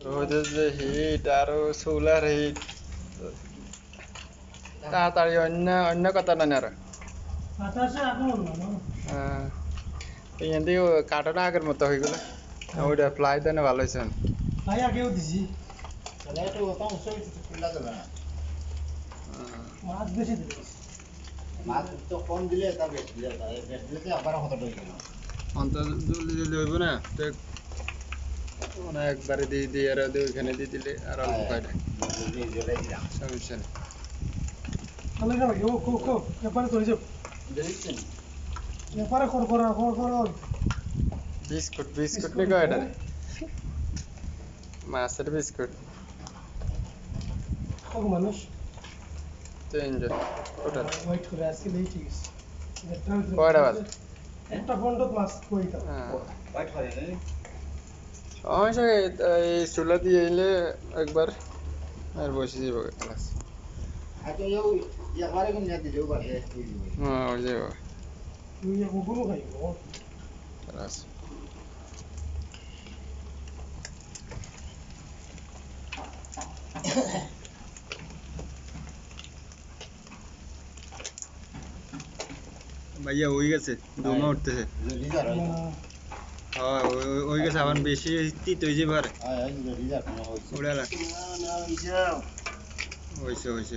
রোদের যে হিট আরও সোলার হিট। তাড়াতাড়ি অন্য অন্য কথা না আর। বাতাসে আগুন না? এখান থেকে কাটানো আগের মতো হয়ে গেল। ওইটা ফ্লাই দেন ভালো হয়েছে। ভাই আগেও দিছি। না। মাছ বেশি দিল মাছ তো কম দিলে তার বেশি দিলে আবার হতো হয়ে অন্তত জলদি জলদি হইব না তো মানে একবারে দিয়ে দিয়ে আর ওদের ওইখানে দিয়ে দিলে আর অল্প জলে সমস্যা নেই। বিস্কুট বিস্কুট নি কয়টা? মাছের বিস্কুট। মানুষ? তিনজন টোটাল। ওয়েট করে আজকে লেই ঠিক আছে। কয়টা বাজে? একটা মাছ হ্যাঁ। হোয়াইট হয় না সমস্যা নেই, এই চুলা দিয়ে এলে একবার আর বসে যাব ক্লাস আর তো ইউ একবারে কোন জাতি দেও পারে হ্যাঁ ওই যাব তুই গুগুলো খাইব ক্লাস ভাইয়া ওই গেছে দমা উঠতেছে রিজার হয় ওই- গেছে আবার বেশি তিত হয়েছে হ্যাঁ হয়েছে হয়েছে।